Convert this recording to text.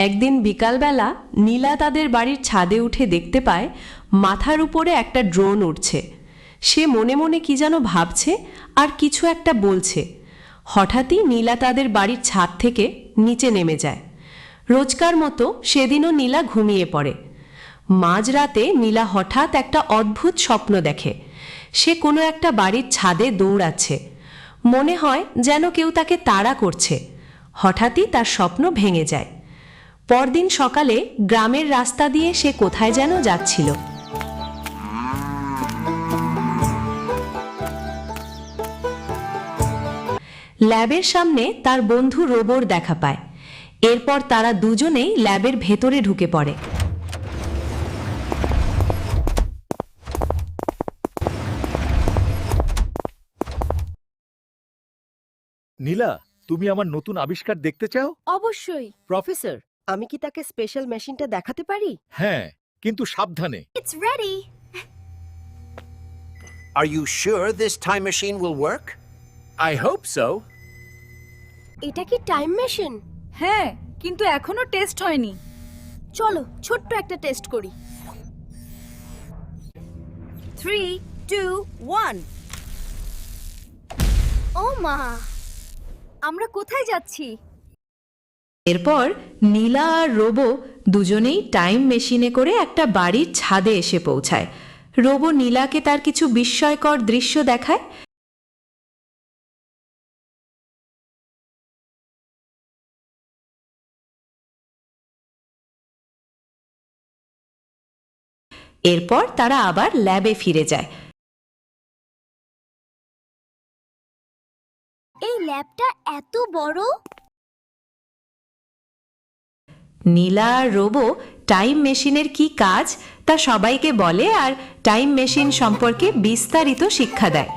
একদিন বিকালবেলা নীলা তাদের বাড়ির ছাদে উঠে দেখতে পায় মাথার উপরে একটা ড্রোন উঠছে সে মনে মনে কি যেন ভাবছে আর কিছু একটা বলছে। হঠাৎই নীলা তাদের বাড়ির ছাদ থেকে নিচে নেমে যায়। রোজকার মতো সেদিনও নীলা ঘুমিয়ে পড়ে। মাঝরাতে নীলা হঠাৎ একটা অদ্ভুত স্বপ্ন দেখে। সে কোনো একটা বাড়ির ছাদে দৌড়াচ্ছে। মনে হয় যেন কেউ তাকে তাড়া করছে। হঠাৎই তার স্বপ্ন ভেঙে যায়। পরদিন সকালে গ্রামের রাস্তা দিয়ে সে কোথায় যেন যাচ্ছিল। ল্যাবের সামনে তার বন্ধু রোবর দেখা পায়। এরপর তারা দুজনেই ল্যাবের ভেতরে ঢুকে পড়ে। নীলা তুমি আমার নতুন আবিষ্কার দেখতে চাও? অবশ্যই। প্রফেসর আমি কি তাকে স্পেশাল মেশিনটা দেখাতে পারি? হ্যাঁ কিন্তু সাবধানে। It's ready Are you sure this time machine will work? I hope so এটা কি টাইম মেশিন হ্যাঁ কিন্তু এখনও টেস্ট হয়নি। চলো ছোট্ট একটা টেস্ট করি। থ্রি টু ওয়ান ও মা! আমরা কোথায় যাচ্ছি? এরপর নীলা আর রোবো দুজনেই টাইম মেশিনে করে একটা বাড়ির ছাদে এসে পৌঁছায়। রোবো নীলাকে তার কিছু বিস্ময়কর দৃশ্য দেখায়। এরপর তারা আবার ল্যাবে ফিরে যায়। এই ল্যাবটা এত বড়? নীলা আর রোবো টাইম মেশিনের কি কাজ তা সবাইকে বলে আর টাইম মেশিন সম্পর্কে বিস্তারিত শিক্ষা দেয়।